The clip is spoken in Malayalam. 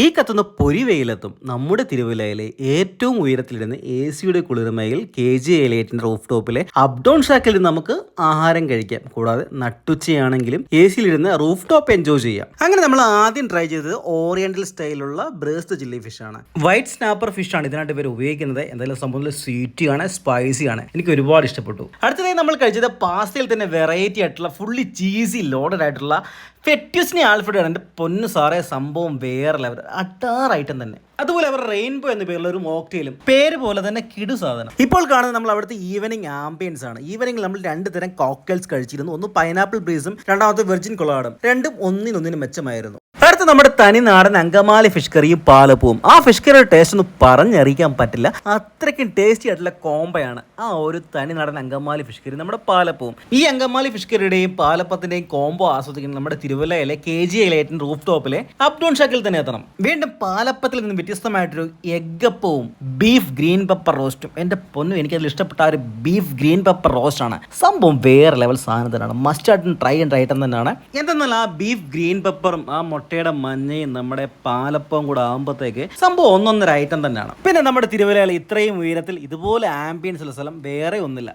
ഈ കത്തുന്ന പൊരി വെയിലത്തും നമ്മുടെ തിരുവല്ലയിലെ ഏറ്റവും ഉയരത്തിലിരുന്ന് എ സിയുടെ കുളിർമയിൽ കെ ജി എലേറ്റിന്റെ റൂഫ് ടോപ്പിലെ അപ് ഡൗൺ ഷാക്കിൽ നമുക്ക് ആഹാരം കഴിക്കാം. കൂടാതെ നട്ടുച്ചയാണെങ്കിലും എ സിയിലിരുന്ന് റൂഫ് ടോപ്പ് എൻജോയ് ചെയ്യാം. അങ്ങനെ നമ്മൾ ആദ്യം ട്രൈ ചെയ്തത് ഓറിയന്റൽ സ്റ്റൈലുള്ള ബ്രേസ്റ്റ് ചില്ലി ഫിഷ് ആണ്. വൈറ്റ് സ്നാപ്പർ ഫിഷ് ആണ് ഇതിനായിട്ട് ഇവർ ഉപയോഗിക്കുന്നത്. എന്തായാലും സംഭവത്തിൽ സ്വീറ്റി ആണ് സ്പൈസി ആണ്. എനിക്ക് ഒരുപാട് ഇഷ്ടപ്പെട്ടു. അടുത്തതായി നമ്മൾ കഴിച്ചത് പാസ്തയിൽ തന്നെ വെറൈറ്റി ആയിട്ടുള്ള ഫുള്ളി ചീസി ലോഡഡ് ആയിട്ടുള്ള ഫെറ്റ്യൂസിനെ ആൽഫ്രഡ് എന്റെ പൊന്നു സാറേ സംഭവം വേറെ ലെവൽ ഐറ്റം തന്നെ. അതുപോലെ അവർ റെയിൻബോ എന്ന പേരുള്ള ഒരു മോക്ടെയിലും പേര് പോലെ തന്നെ കിടു സാധനം. ഇപ്പോൾ കാണുന്നത് നമ്മൾ അവിടുത്തെ ഈവനിങ് ആംബിയൻസ് ആണ്. ഈവനിങ്ങിൽ നമ്മൾ രണ്ട് തരം കോക്ടെയിൽസ് കഴിച്ചിരുന്നു. ഒന്ന് പൈനാപ്പിൾ ബ്രീസും രണ്ടാമത്തെ വെർജിൻ കൊളാടും രണ്ടും ഒന്നിനൊന്നിന് മെച്ചമായിരുന്നു. അടുത്ത നമ്മുടെ തനി നാടൻ അങ്കമാലി ഫിഷ് കറിയും പാലപ്പവും. ആ ഫിഷ് കറിയുടെ ടേസ്റ്റ് ഒന്നും പറഞ്ഞറിയിക്കാൻ പറ്റില്ല. അത്രയ്ക്കും ടേസ്റ്റി ആയിട്ടുള്ള കോംബയാണ് ആ ഒരു തനി നാടൻ അങ്കമാലി ഫിഷ് കറി നമ്മുടെ പാലപ്പവും. ഈ അങ്കമാലി ഫിഷ് കറിയുടെയും പാലപ്പത്തിന്റെയും കോംബോ ആസ്വദിക്കുന്ന നമ്മുടെ തിരുവല്ലയിലെ കെ ജി എലൈറ്റൻ റൂഫ് ടോപ്പിലെ അപ്ഡോൺ ഷാക്കിൽ തന്നെ എത്തണം. വീണ്ടും പാലപ്പത്തിൽ നിന്ന് വ്യത്യസ്തമായിട്ടൊരു എഗ്ഗപ്പവും ബീഫ് ഗ്രീൻ പെപ്പർ റോസ്റ്റും എന്റെ പൊന്നു എനിക്കതിൽ ഇഷ്ടപ്പെട്ട ഒരു ബീഫ് ഗ്രീൻ പെപ്പർ റോസ്റ്റ് ആണ്. സംഭവം വേറെ ലെവൽ സാധനം തന്നെയാണ്. മസ്റ്റ് ആയിട്ടും ട്രൈ ആൻഡ് ഐറ്റം തന്നെയാണ്. എന്തെന്നാൽ ആ ബീഫ് ഗ്രീൻ പെപ്പറും ആ മുട്ടയുടെ മഞ്ഞയും നമ്മുടെ പാലപ്പം കൂടെ ആകുമ്പോഴത്തേക്ക് സംഭവം ഒന്നൊന്നര ഐറ്റം തന്നെയാണ്. പിന്നെ നമ്മുടെ തിരുവല്ലയിൽ ഇത്രയും ഉയരത്തിൽ ഇതുപോലെ ആംബിയൻസ് ഉള്ള സ്ഥലം വേറെ ഒന്നില്ല